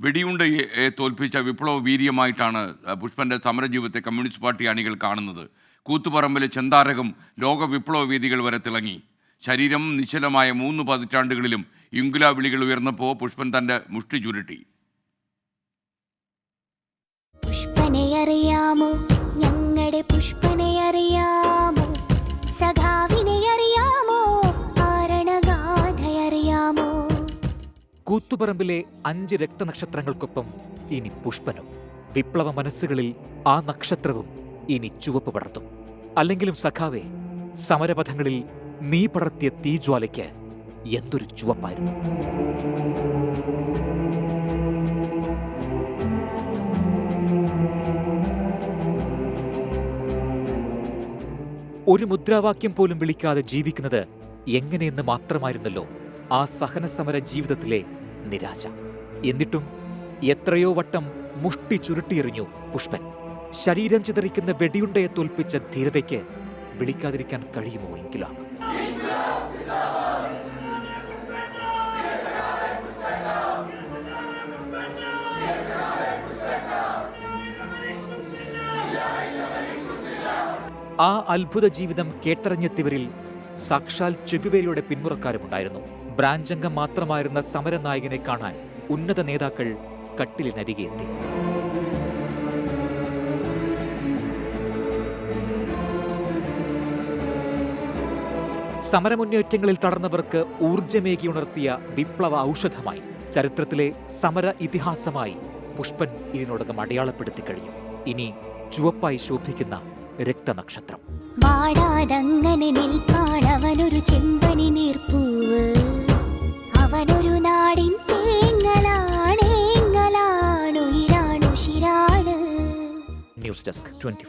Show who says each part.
Speaker 1: വെടിയുണ്ടയെ തോൽപ്പിച്ച വിപ്ലവ വീര്യമായിട്ടാണ് പുഷ്പന്റെ സമരജീവിതത്തെ communist party അണികൾ കാണുന്നത്. കൂത്തുപറമ്പിലെ ചെന്താരകം ലോക വിപ്ലവ വേദികൾ വരെ തിളങ്ങി. ശരീരം നിശ്ചലമായ മൂന്ന് പതിറ്റാണ്ടുകളിലും ഇംഗുല വിളികൾ ഉയർന്നപ്പോൾ പുഷ്പൻ തന്റെ മുഷ്ടി ചുരുട്ടി.
Speaker 2: കൂത്തുപറമ്പിലെ അഞ്ച് രക്തനക്ഷത്രങ്ങൾക്കൊപ്പം ഇനി പുഷ്പനും. വിപ്ലവ മനസ്സുകളിൽ ആ നക്ഷത്രവും ഇനി ചുവപ്പ് പടർത്തും. അല്ലെങ്കിലും സഖാവെ സമരപഥങ്ങളിൽ നീ പടർത്തിയ തീജ്വാലയ്ക്ക് എന്തൊരു ചുവപ്പായിരുന്നു. ഒരു മുദ്രാവാക്യം പോലും വിളിക്കാതെ ജീവിക്കുന്നത് എങ്ങനെയെന്ന് മാത്രമായിരുന്നല്ലോ ആ സഹനസമര ജീവിതത്തിലെ നിരാശ. എന്നിട്ടും എത്രയോ വട്ടം മുഷ്ടി ചുരുട്ടിയെറിഞ്ഞു പുഷ്പൻ. ശരീരം ചിതറിക്കുന്ന വെടിയുണ്ടയെ തോൽപ്പിച്ച ധീരതയ്ക്ക് വിളിക്കാതിരിക്കാൻ കഴിയുമോ എങ്കിലാണ് ആ അത്ഭുത ജീവിതം കേട്ടറിഞ്ഞെത്തിയവരിൽ സാക്ഷാൽ ചെഗുവേരയുടെ പിന്മുറക്കാരുമുണ്ടായിരുന്നു. ബ്രാഞ്ചംഗം മാത്രമായിരുന്ന സമരനായകനെ കാണാൻ ഉന്നത നേതാക്കൾ കട്ടിലിനരികെ എത്തി. സമരമുന്നേറ്റങ്ങളിൽ തടർന്നവർക്ക് ഊർജമേകി ഉണർത്തിയ വിപ്ലവ ഔഷധമായി ചരിത്രത്തിലെ സമര ഇതിഹാസമായി പുഷ്പൻ ഇതിനോടകം അടയാളപ്പെടുത്തി കഴിഞ്ഞു. ഇനി ചുവപ്പായി ശോഭിക്കുന്ന രക്തനക്ഷത്രം.
Speaker 3: വാടാതങ്ങനെ നിൽപ്പാണവനൊരു
Speaker 2: ന്യൂസ് ഡെസ്ക് ട്വന്റി